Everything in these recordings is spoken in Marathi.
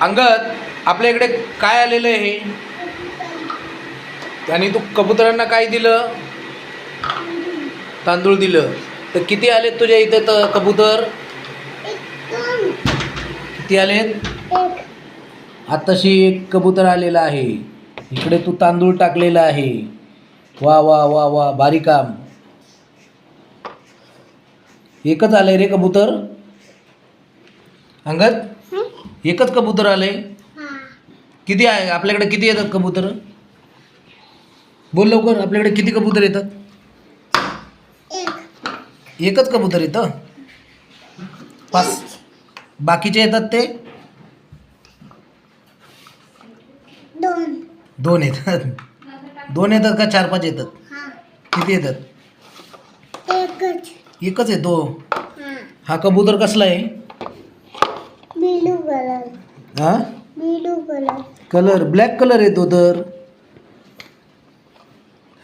अंगद आपल्या इकडे काय आलेलं आहे? हे आणि तू कबुतरांना काय दिलं? तांदूळ दिलं. तर किती आलेत तुझ्या इथे तर कबूतर? किती आलेत? आत्ताशी एक कबूतर आलेला आहे. इकडे तू तांदूळ टाकलेला आहे. वा वा वा वा बारीकाम एकच आलंय रे कबूतर. अंगत एकच कबूतर आलंय? किती आहे? आपल्याकडे किती येतात कबूतर? बोल लवकर आपल्याकडे किती कबूतर येतात? एकच कबूतर येतं? पाच. बाकीचे येतात ते? दोन. दोन येतात. दोन येतात का चार पाच येतात? हा. किती येतात? एकच येतो. हा. हा कबूतर कसला आहे? कलर. हा? Blue colour colour black colour येतो तर.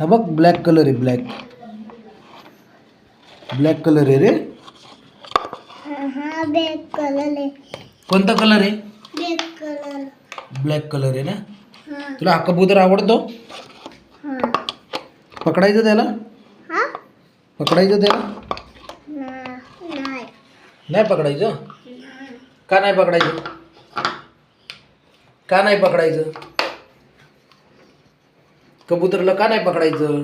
हा बघ ब्लॅक कलर आहे ब्लॅक ब्लॅक कलर आहे रे. हा हा ब्लॅक कलर आहे. कोणता कलर आहे? ब्लॅक कलर ब्लॅक कलर आहे ना? हा. तुला हा कबूतर आवडतो? हा. पकडायचं त्याला? हा? पकडायचं त्याला? ना- नाही. नाही पकडायचं? का नाही पकडायचं? का नाही पकडायचं? कबूतरला का नाही पकडायचं?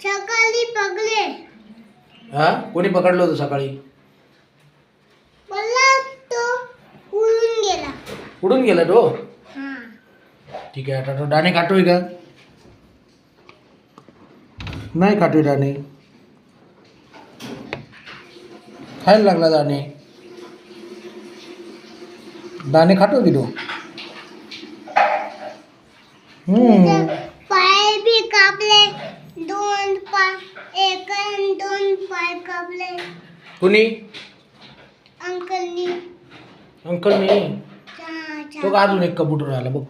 सकाळी पगले हा? कोणी पकडलं होतं सकाळी? मला तो उडून गेला. उडून गेला तो? हा. ठीक आहे आता तो दाणे खातोय का? नाही खातोय दाणे खायला लागला दाणे दाणे खातो की तो? हम्म. पाय बी कापले दोन पाय एक आणि दोन पाय कापले. कुणी? अंकलनी. अंकल मी चा- तो का अजून एक कबूतर आला? बघ.